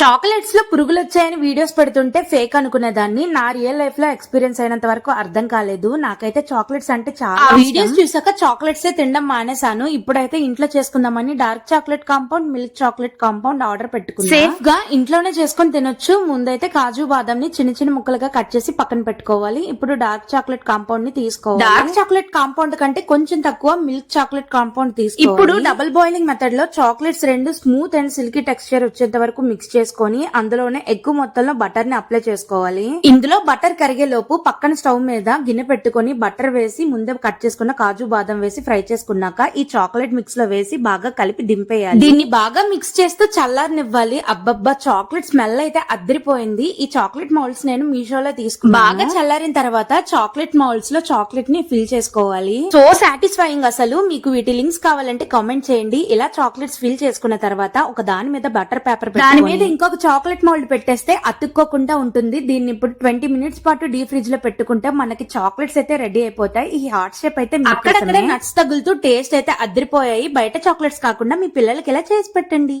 చాక్లెట్స్లో పురుగులు వచ్చాయని వీడియోస్ పెడుతుంటే ఫేక్ అనుకునేదాన్ని. నా రియల్ లైఫ్లో ఎక్స్పీరియన్స్ అయినంత వరకు అర్థం కాలేదు. నాకైతే చాక్లెట్స్ అంటే చాలా వీడియోస్ చూసాక చాక్లెట్స్ తినడం మానేశాను. ఇప్పుడైతే ఇంట్లో చేసుకుందామని dark chocolate compound milk chocolate compound order పెట్టుకున్నా. సేఫ్గా ఇంట్లోనే చేసుకొని తినొచ్చు. ముందైతే కాజు బాదం ని చిన్న చిన్న ముక్కలుగా కట్ చేసి పక్కన పెట్టుకోవాలి. ఇప్పుడు డార్క్ చాక్లెట్ కాంపౌండ్ని తీసుకోవాలి. డార్క్ చాక్లెట్ కాంపౌండ్ కంటే కొంచెం తక్కువ మిల్క్ చాక్లెట్ కాంపౌండ్ తీసుకోవాలి. ఇప్పుడు డబుల్ బాయిలింగ్ మెథడ్లో చాక్లెట్స్ రెండు స్మూత్ అండ్ సిల్కీ టెక్స్చర్ వచ్చేంత వరకు మిక్స్ చేసుకొని అందులోనే ఎక్కువ మొత్తంలో బటర్ని అప్లై చేసుకోవాలి. ఇందులో బటర్ కరిగే లోపు పక్కన స్టవ్ మీద గిన్నె పెట్టుకొని బటర్ వేసి ముందే కట్ చేసుకున్న కాజు బాదం వేసి ఫ్రై చేసుకున్నాక ఈ చాక్లెట్ మిక్స్లో వేసి బాగా కలిపి దింపేయాలి. దీన్ని బాగా మిక్స్ చేస్తూ చల్లారనివ్వాలి. అబ్బబ్బా చాక్లెట్ స్మెల్ అయితే అద్దరిపోయింది. ఈ చాక్లెట్ మౌల్డ్స్ నేను మీషోలో తీసుకున్నాను. బాగా చల్లారిన తర్వాత చాక్లెట్ మౌల్డ్స్లో చాక్లెట్ని ఫిల్ చేసుకోవాలి. సో సాటిస్ఫైయింగ్ అసలు. మీకు వీటి లింక్స్ కావాలంటే కామెంట్ చేయండి. ఇలా చాక్లెట్స్ ఫిల్ చేసుకున్న తర్వాత ఒక దాని మీద బటర్ పేపర్ దాని మీద ఇంకొక చాక్లెట్ మౌల్డ్ పెట్టేస్తే అతుక్కోకుండా ఉంటుంది. దీన్ని ఇప్పుడు ట్వంటీ మినిట్స్ పాటు డీ ఫ్రిడ్జ్లో పెట్టుకుంటే మనకి చాక్లెట్స్ అయితే రెడీ అయిపోతాయి. ఈ హార్ట్ షేప్ అయితే అక్కడక్కడ నట్స్ తగులుతూ టేస్ట్ అయితే అదిరిపోయాయి. బయట చాక్లెట్స్ కాకుండా మీ పిల్లలకి ఇలా చేసి పెట్టండి?